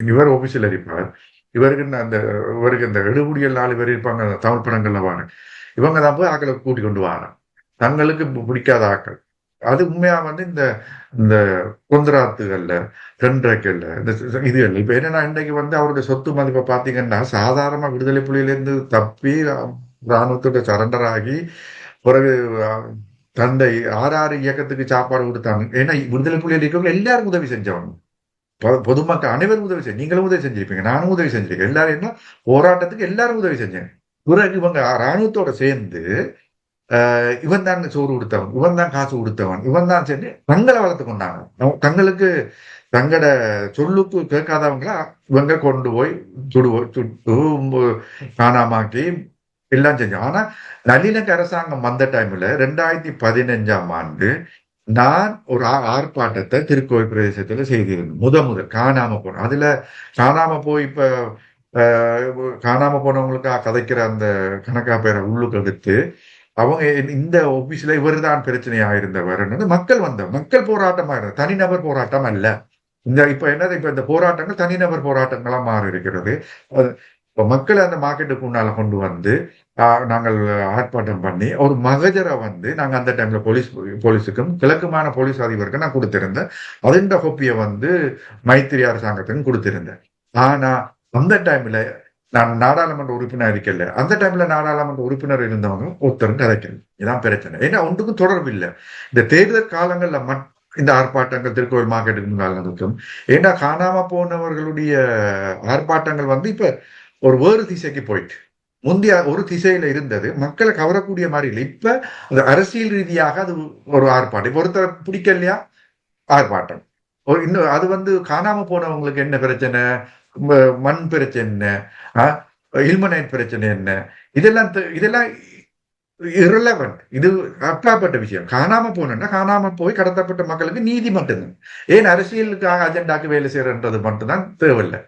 இவர் ஆபீஸில் இருப்பார். இவருக்கு அந்த இவருக்கு இந்த எடுபுடியல் நாலு பேர் இருப்பாங்க அந்த தமிழ் படங்கள்ல வாங்க இவங்க தான் போய் ஆக்களை கூட்டி கொண்டு வாங்க தங்களுக்கு பிடிக்காத ஆக்கள் அது உண்மையா வந்து இந்த இந்த கொந்தராத்துகள்ல தென்றக்கல்ல இந்த இது இல்லை. இப்ப என்னன்னா இன்றைக்கு வந்து அவருடைய சொத்து மதிப்பை பாத்தீங்கன்னா சாதாரணமா விடுதலை புலியிலேருந்து தப்பி அஹ், ராணுவத்தோட சரண்டர் ஆகி பிறகு அஹ், தந்தை ஆறாறு இயக்கத்துக்கு சாப்பாடு கொடுத்தாங்க. ஏன்னா விடுதலை புலியில் இருக்கவங்க எல்லாரும் உதவி செஞ்சவங்க. பொதுமக்கள் அனைவரும் உதவி செஞ்சு நீங்களும் உதவி செஞ்சிருப்பீங்க நானும் உதவி செஞ்சிருக்கேன். எல்லாரும் என்ன? போராட்டத்துக்கு எல்லாரும் உதவி செஞ்சேன் பிறகு இவங்க ராணுவத்தோட சேர்ந்து ஆஹ், இவன் தான் சோறு கொடுத்தவன் இவன் தான் காசு கொடுத்தவன் இவன் தான் செஞ்சு தங்களை வளர்த்து கொண்டாங்க. தங்களுக்கு தங்களோட சொல்லுக்கு கேட்காதவங்கள இவங்க கொண்டு போய் சுடுவோய் சுட்டு காணாமாக்கி எல்லாம் செஞ்சோம் ஆனா நல்லிணக்க அரசாங்கம் வந்த டைம்ல ரெண்டாயிரத்தி பதினஞ்சாம் ஆண்டு நான் ஒரு ஆ- ஆர்ப்பாட்டத்தை திருக்கோயில் பிரதேசத்துல செய்திருந்தேன். முத முதல் காணாம போனோம் அதுல காணாம போய் இப்ப ஆஹ், காணாம போனவங்களுக்கு கதைக்கிற அந்த கணக்கா பேரை உள்ளுக்கு எடுத்து அவங்க இந்த ஆபீஸ்ல இவர் தான் பிரச்சனையா இருந்தவர் மக்கள் வந்த மக்கள் போராட்டமா இருந்த தனிநபர் போராட்டம் அல்ல. இந்த இப்ப என்னது இப்ப இந்த போராட்டங்கள் தனிநபர் போராட்டங்களா மாறி இருக்கிறது இப்ப மக்களை அந்த மார்க்கெட்டுக்கு உண்டால கொண்டு வந்து நாங்கள் ஆர்ப்பாட்டம் பண்ணி ஒரு மகஜரை வந்து நாங்கள் அந்த டைம்ல போலீஸ் போலீஸுக்கும் கிழக்குமான போலீஸ் அதிபருக்கு நான் கொடுத்திருந்தேன். அதிண்ட கோப்பியை வந்து மைத்திரி அரசாங்கத்துக்கும் கொடுத்திருந்தேன். ஆனா அந்த டைம்ல நான் நாடாளுமன்ற உறுப்பினர் இருக்கல. அந்த டைம்ல நாடாளுமன்ற உறுப்பினர் இருந்தவங்க ஒருத்தரும் கதைக்கல இதான் பிரச்சனை. ஏன்னா ஒன்றுக்கும் தொடர்பு இல்லை. இந்த தேர்தல் காலங்கள்ல மட் இந்த ஆர்ப்பாட்டங்கள் திருக்கோவில் மார்க்கெட்டுக்கு முன்னால் நடக்கும். ஏன்னா காணாம போனவர்களுடைய ஆர்ப்பாட்டங்கள் வந்து இப்ப ஒரு வேறு திசைக்கு போயிட்டு முந்தைய ஒரு திசையில இருந்தது மக்களை கவரக்கூடிய மாதிரி இல்லை இப்ப அது அரசியல் ரீதியாக அது ஒரு ஆர்ப்பாட்டம். இப்போ ஒருத்தரை பிடிக்கலையா ஆர்ப்பாட்டம். ஒரு இன்னும் அது வந்து காணாம போனவங்களுக்கு என்ன பிரச்சனை? ம- மண் பிரச்சனை என்ன இல்மனைட் பிரச்சனை என்ன? இதெல்லாம் இதெல்லாம் irrelevant. இது அப்பாற்பட்ட விஷயம். காணாம போனா காணாம போய் கடத்தப்பட்ட மக்களுக்கு நீதி மட்டும்தான். ஏன் அரசியலுக்காக அஜெண்டாக்கு வேலை செய்யறன்றது மட்டும்தான் தேவையில்லை.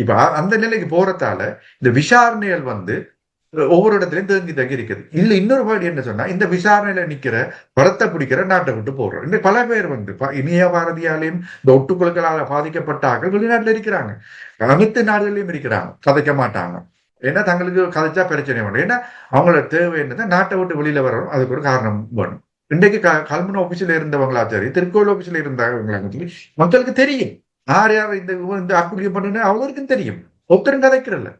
இப்ப அந்த நிலைக்கு போறதால இந்த விசாரணைகள் வந்து ஒவ்வொரு இடத்துலயும் தேங்கி தங்கி இருக்குது. இல்ல இன்னொரு பாடி என்ன சொன்னா இந்த விசாரணையில நிக்கிற படத்தை பிடிக்கிற நாட்டை விட்டு போடுறோம் இன்னும் பல பேர் வந்து ப- இனிய பாரதியாலையும் இந்த ஒட்டுக்குழுக்களால் பாதிக்கப்பட்ட ஆட்கள் வெளிநாட்டுல இருக்கிறாங்க. அனைத்து நாடுகளிலும் இருக்கிறாங்க. கதைக்க மாட்டாங்க. ஏன்னா தங்களுக்கு கதைச்சா பிரச்சனை வேணும் ஏன்னா அவங்களோட தேவை என்னதான் நாட்டை விட்டு வெளியில வரணும். அதுக்கு ஒரு காரணம் வேணும். இன்றைக்கு க- கல்முனை ஆபீஸ்ல இருந்தவங்களா சரி திருக்கோயில் ஆபீஸ்ல இருந்தவங்களா சொல்லி மக்களுக்கு தெரியும். யார் யார் இந்த இந்த அக்குடியை பண்ணுன்னு அவ்வளோருக்கும் தெரியும். ஒருத்தரும் கதைக்கிறல்ல.